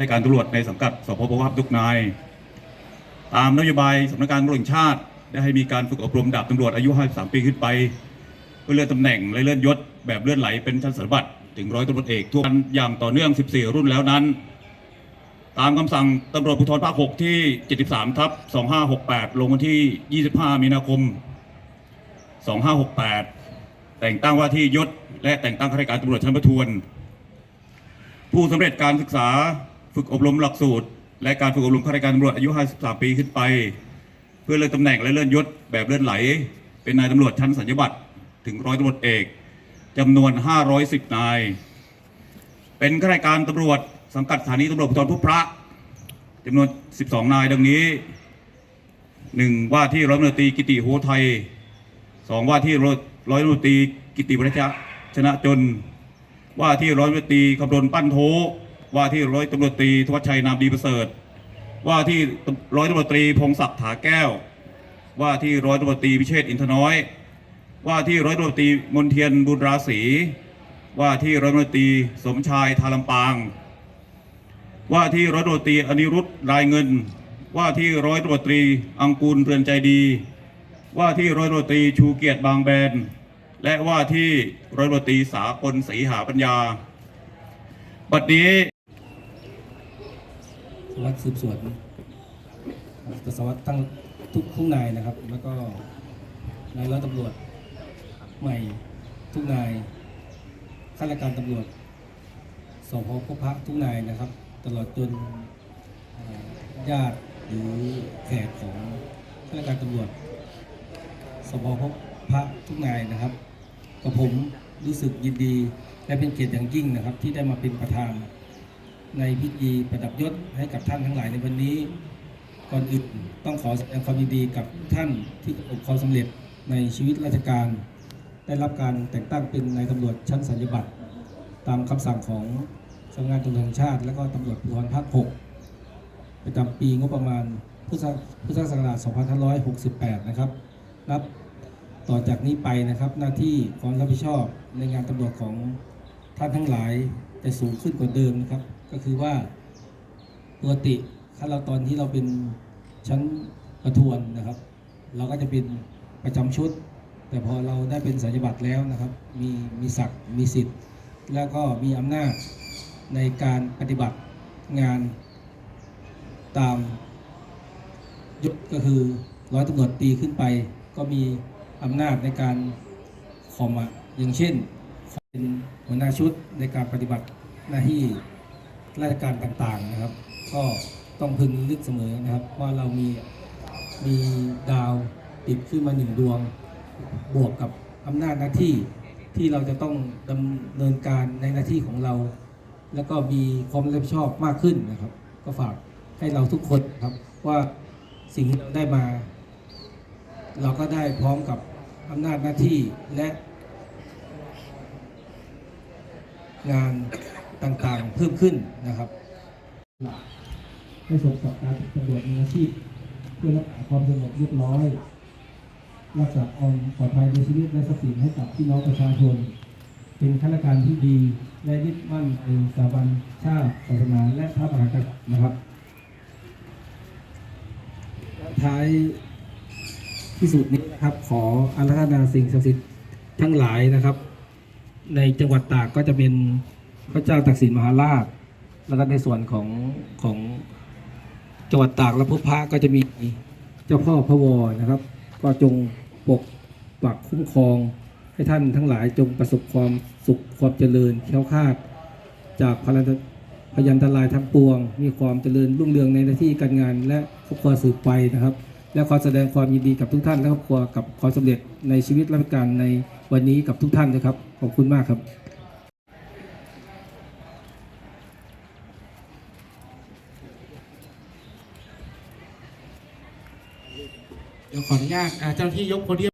ในการตำรวจในสังกัดสพปวัทุกนาย ตามนโยบายสำนักงานตำรวจแห่งชาติ ได้ให้มีการฝึกอบรมดาบตำรวจอายุ 53 ปีขึ้นไป เพื่อเลื่อนตำแหน่งและเลื่อนยศแบบเลื่อนไหลเป็นชั้นสารวัตรถึงร้อยตำรวจเอกทั่วกันอย่างต่อเนื่อง 14 รุ่นแล้วนั้น ตามคำสั่งตำรวจภูธรภาค 6 ที่ 73 ทับ 2568 ลงวันที่ 25 มีนาคม 2568 แต่งตั้งว่าที่ยศ และแต่งตั้งข้าราชการตำรวจชั้นประทวน ผู้สำเร็จการศึกษา ฝึกอบรมหลักสูตร และการฝึกอบรมข้าราชการตำรวจอายุ 53 ปีขึ้นไป เพื่อเลื่อนตำแหน่งและเลื่อนยศแบบเลื่อนไหล เป็นนายตำรวจชั้นสัญญบัตรถึงร้อยตำรวจเอกจำนวน 510 นาย เป็นข้าราชการตำรวจสังกัดสถานีตำรวจภูธรพุพระจำนวน 12 นายดังนี้ 1. ว่าที่ร้อยตำรวจตีกิติโหไทย 2. ว่าที่ร้อยตำรวจตีกิติวัชชนะจน ว่าที่ร้อยตำรวจตีคำรณปั้นโท ว่าที่ร้อยตำรวจตรีทวัชชัยนามดีประเสริฐ ว่าที่ร้อยตำรวจตรีพงศักดิ์ถาแก้ว ว่าที่ร้อยตำรวจตรีพิเชษฐ์อินทน้อย ว่าที่ร้อยตำรวจตรีมนเทียนบุญราศีว่าที่ร้อยตำรวจตรีสมชายทาลำปาง ว่าที่ร้อยตำรวจตรีอนิรุตรายเงิน ว่าที่ร้อยตำรวจตรีอังกูลเรือนใจดี ว่าที่ร้อยตำรวจตรีชูเกียรติบางแบนและว่าที่ร้อยตำรวจตรีสากลศรีหาปัญญาบัดนี้ สารวัตรสืบสวนกสารวัตรตั้งทุกทุกนายนะครับ แล้วก็นายร้อยตำรวจใหม่ทุกนายข้าราชการตำรวจสพพบพระทุกนายนะครับ ตลอดจนญาติหรือแขกของข้าราชการตำรวจสพพบพระทุกนายนะครับกับผมรู้สึกยินดีและเป็นเกียรติอย่างยิ่งนะครับ ที่ได้มาเป็นประธาน ในพิธีประดับยศให้กับท่านทั้งหลายในวันนี้ ก่อนอื่นต้องขอแสดงความยินดีกับท่านที่ประสบความสำเร็จในชีวิตราชการ ได้รับการแต่งตั้งเป็นนายตำรวจชั้นสัญญบัตรตามคำสั่งของสำนักงานตำรวจแห่งชาติ และก็ตำรวจภูธรภาค 6 ประจำปีงบประมาณพุทธพุทธศักราช 2568 นะครับนับต่อจากนี้ไปนะครับหน้าที่ความรับผิดชอบในงานตำรวจของท่านทั้งหลาย จะสูงขึ้นกว่าเดิมนะครับ ก็คือว่าปกติถ้าเราตอนที่เราเป็นชั้นประทวนนะครับ เราก็จะเป็นประจำชุด แต่พอเราได้เป็นสัญญบัตรแล้วนะครับ มีมีศักดิ์มีสิทธิ์ แล้วก็มีอำนาจในการปฏิบัติงานตามยศก็คือร้อยตำรวจตีขึ้นไป ก็มีอำนาจในการคอมอะอย่างเช่น เป็นหัวหน้าชุดในการปฏิบัติหน้าที่ราชการต่างๆนะครับ ก็ต้องพึงนึกเสมอนะครับ ว่าเรามีมีดาวติดขึ้นมาหนึ่งดวง บวกกับอำนาจหน้าที่ที่เราจะต้องดำเนินการในหน้าที่ของเรา แล้วก็มีความรับผิดชอบมากขึ้นนะครับ ก็ฝากให้เราทุกคนครับว่าสิ่งที่เราได้มา เราก็ได้พร้อมกับอำนาจหน้าที่และ งานต่างๆเพิ่มขึ้นนะครับให้สมกับการเป็นตำรวจมืออาชีพ เพื่อรักษาความสงบเรียบร้อย รักษาความปลอดภัยในชีวิตและทรัพย์สินให้กับพี่น้องประชาชน เป็นข้าราชการที่ดีและยึดมั่นในสถาบันชาติศาสนาและพระมหากษัตริย์นะครับท้ายที่สุดนี้นะครับขออาราธนาสิ่งศักดิ์สิทธิ์ทั้งหลายนะครับ ในจังหวัดตากก็จะเป็นพระเจ้าตากสินมหาราช แล้วก็ในส่วนของของจังหวัดตากและพุทธะก็จะมีเจ้าพ่อพระวอนะครับ ก็จงปกปักคุ้มครอง ให้ท่านทั้งหลายจงประสบความสุขความเจริญแคล้วคลาด จากพลันพยันตรายทั้งปวง มีความเจริญรุ่งเรืองในหน้าที่การงาน และครอบครัวสืบไปนะครับ และขอแสดงความยินดีกับทุกท่านและครอบครัวกับความสำเร็จในชีวิตราชการใน วันนี้กับทุกท่านนะครับ ขอบคุณมากครับเดี๋ยวขออนุญาตเจ้าหน้าที่ยกโพเดียม